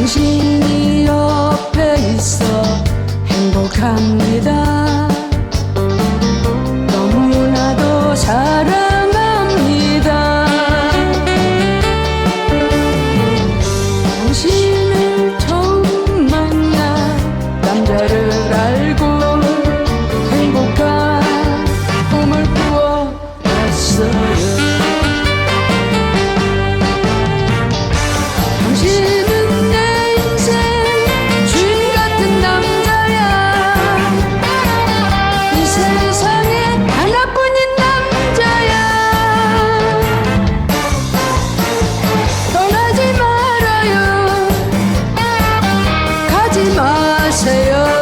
당신이 옆에 있어 행복합니다. say, oh.